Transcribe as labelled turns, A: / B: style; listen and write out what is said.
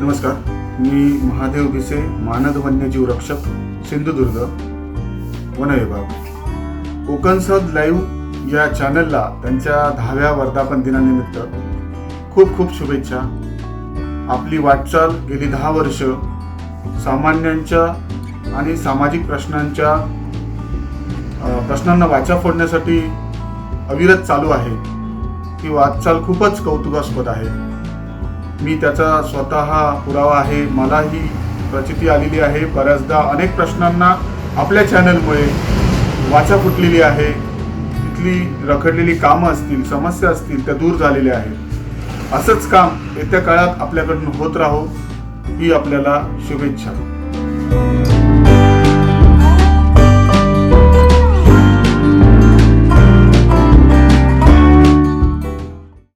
A: नमस्कार. मी महादेव भिसे मानद वन्यजीव रक्षक सिंधुदुर्ग वन विभाग. कोकणसद लाईव्ह या चॅनलला त्यांच्या दहाव्या वर्धापन दिनानिमित्त खूप खूप शुभेच्छा. आपली वाटचाल गेली दहा वर्ष सामान्यांच्या आणि सामाजिक प्रश्नांच्या प्रश्नांना वाचा फोडण्यासाठी अविरत चालू आहे. ही वाटचाल खूपच कौतुकास्पद आहे. मी त्याचा स्वतः पुरावा आहे मलाही प्रचिती आलेली आहे. बऱ्याचदा अनेक प्रश्नांना आपल्या चॅनलमुळे वाचा फुटलेली आहे. तिथली रखडलेली कामं असतील समस्या असतील त्या दूर झालेल्या आहेत. असंच काम येत्या काळात आपल्याकडून होत राहो ही आपल्याला शुभेच्छा.